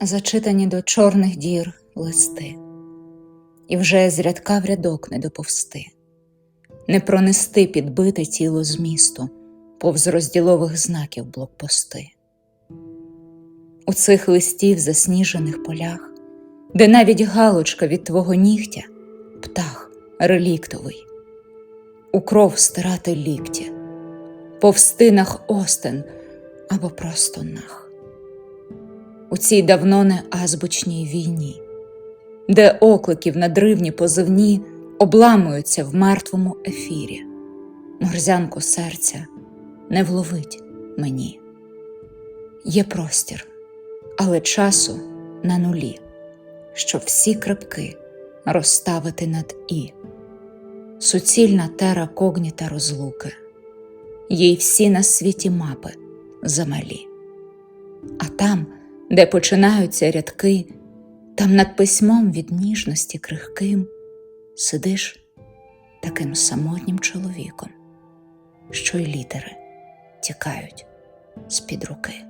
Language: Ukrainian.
зачитані до чорних дір листи, і вже з рядка в рядок не доповсти, не пронести підбите тіло з місту повз розділових знаків блокпости. У цих листів засніжених полях, де навіть галочка від твого нігтя, птах реліктовий, у кров стирати лікті, по встинах остен або просто нах. У цій давно не азбучній війні, де окликів надривні позивні обламуються в мертвому ефірі, морзянку серця не вловить мені. Є простір, але часу на нулі, щоб всі крапки розставити над і. Суцільна тера когніта розлуки, їй всі на світі мапи замалі. А там, де починаються рядки, там над письмом від ніжності крихким сидиш таким самотнім чоловіком, що й літери тікають з-під руки.